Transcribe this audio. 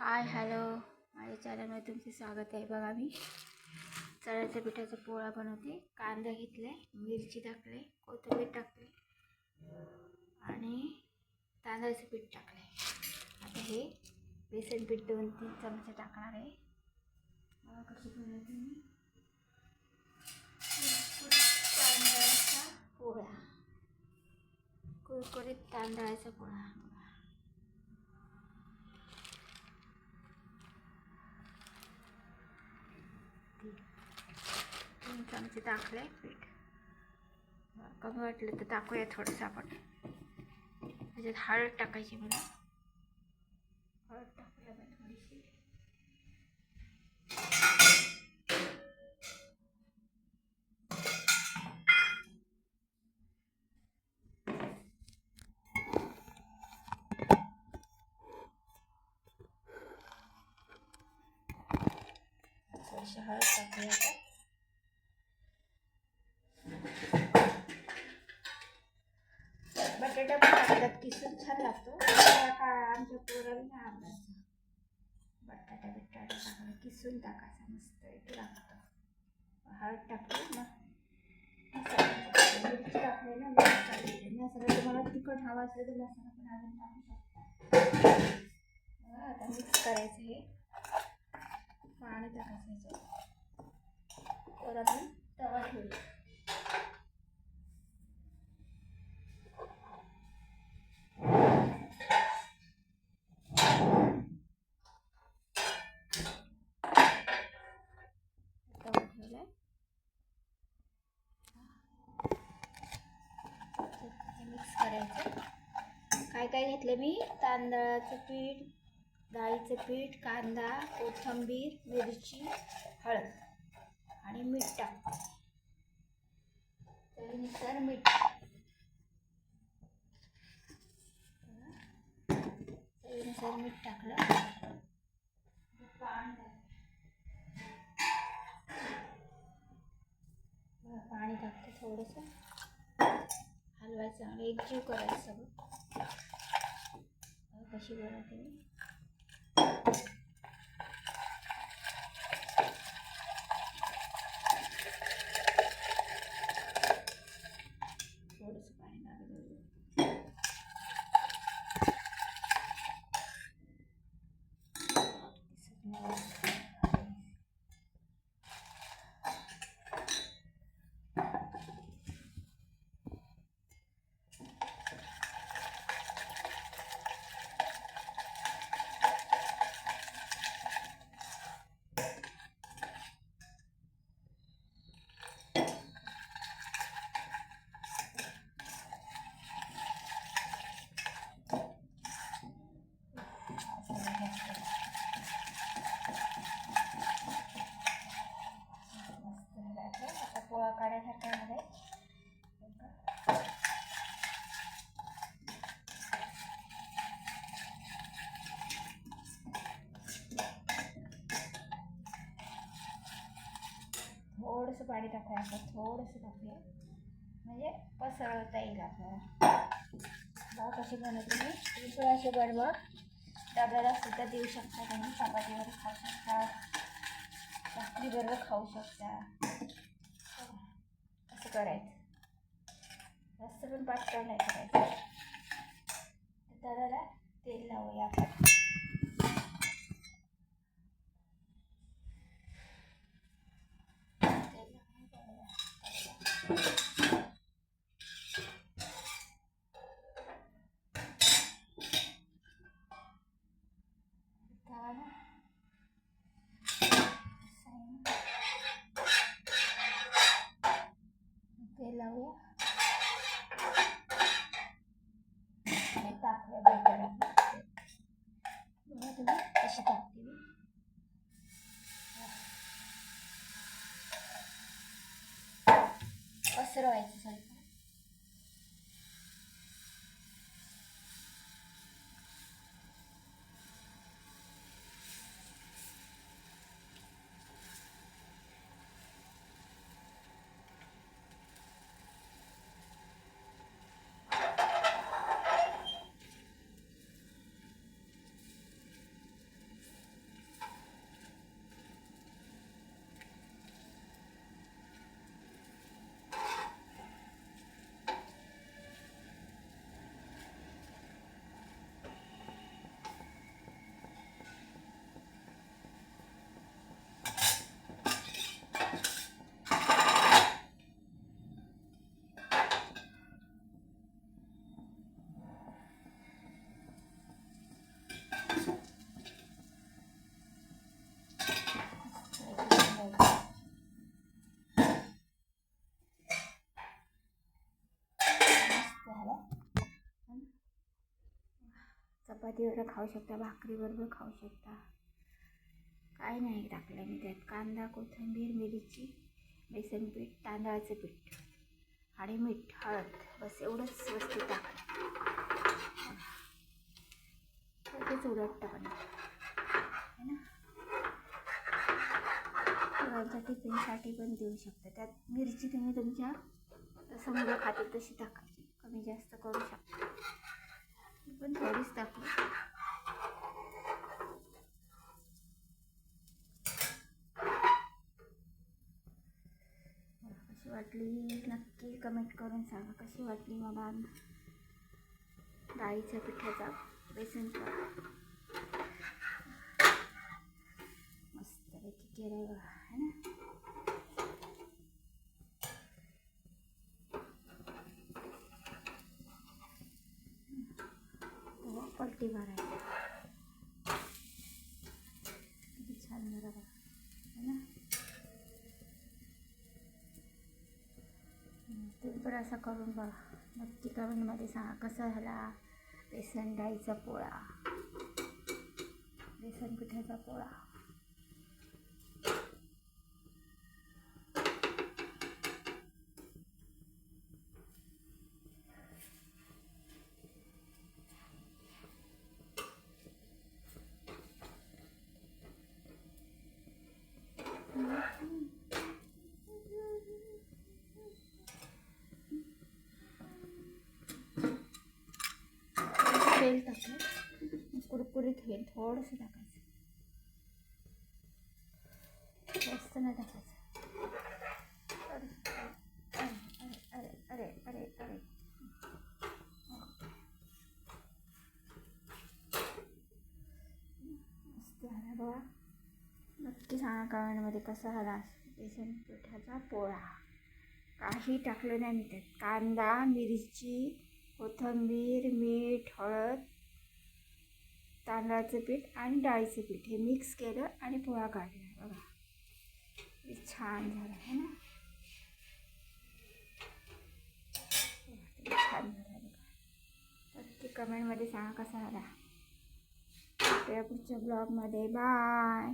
Hi hello. माझ्या चॅनलमध्ये तुमचे स्वागत आहे. बघा मी. चण्याच्या पिठाचा पोळा बनवते. कांदा घेतले मिरची टाकले कोथिंबीर टाकले आणि तांदळाचं पीठ टाकले आता हे बेसन पीठ दोन तीन चमचे टाकणार आहे. बघा कशी बनवते मी. तांदळाचा पोळा. कुरकुरीत तांदळाचा पोळा. म्हणजे दाखलं. आहे पीठ कमी वाटलं तर टाकूया थोडंसं आपण. त्याच्यात हळद टाकायची मला हळद टाकूया थोडीशी. थोडीशी हळद टाकूया आमच्या पोराला नाही आवडायचं. बटाटा बिटाटा टाकलं किसून टाकायचा मस्त एक लागतं. हळद टाकली ना. मिरची टाकली ना मिरची टाकली. मसाला तुम्हाला तिखट हवा असेल तर मसाला पण अजून टाकू शकता. आता मिक्स करायचं हे. पाणी टाकायचं याच्यात. तर आपण तवा ठेवू काय घेतलं मी? तांदळाचं पीठ डाळीचं पीठ कांदा कोथिंबीर मिरची हळद आणि मीठ टाकते चवीनुसार मीठ. चवीनुसार मीठ टाकलं. पाणी टाकलं. टाकते थोडंसं. हलवायचं चांगलं एकजीव करायचं सगळं बघा कशी बनवते मी थोडंसं पाणी टाकलं मस्त झालं आता. आता पोळा काढायसारखा मध्ये थोडंसं पाणी टाकूया आपण थोडंसं टाकूया म्हणजे पसरवता येईल आपल्याला बघा कशी बनवते मी तुम्ही असे अशी डब्याला सुद्धा देऊ शकता तुम्ही चपातीवर खाऊ शकता भाकरीबरोबर खाऊ शकता असं करायचं जास्त पण पातळ नाही करायचं तव्याला तेल लावूया आपण Zero eight, sorry. चपातीबरोबर खाऊ शकता भाकरीबरोबर खाऊ शकता. काय नाही टाकलं मी त्यात. कांदा कोथिंबीर मिरची बेसन पीठ तांदळाचं पीठ आणि मीठ हळद. बस एवढंच वस्तू टाकलं. तेच उलट टाकलं. ना? मुलांच्या टिफिनसाठी पण देऊ शकता. त्यात मिरची तुम्ही तुमच्या जसं मुलं तशी टाकायची कमी जास्त करू शकता. पण थोडीच टाकू. कशी वाटली? नक्की कमेंट करून सांगा कशी वाटली मला डाळीच्या पिठाचा बेसनचा मस्तपैकी केलं बघा है ना हो, पलटी मारायची किती छान झालं बघा. है ना? तुम्ही पण असं करून बघा. नक्की कमेंटमध्ये सांगा कसा झाला बेसन डाळीचा पोळा. बेसन पिठाचा पोळा. थोडंसं टाकायचं. जास्त नाही टाकायचं. अरे अरे अरे अरे अरे मस्त झाला बघा. नक्की सांगा कमेंटमध्ये कसा झाला बेसन पिठाचा पोळा. काही टाकलं नाही मी त्यात. कांदा मिरची कोथिंबीर मीठ हळद तांदळाचं पीठ आणि डाळीचं पीठ हे मिक्स केलं आणि पोळा काढला. बघा. छान झालं आहे ना? छान झालं बघा. नक्की कमेंटमध्ये सांगा कसा झाला. भेटूया पुढच्या ब्लॉगमध्ये बाय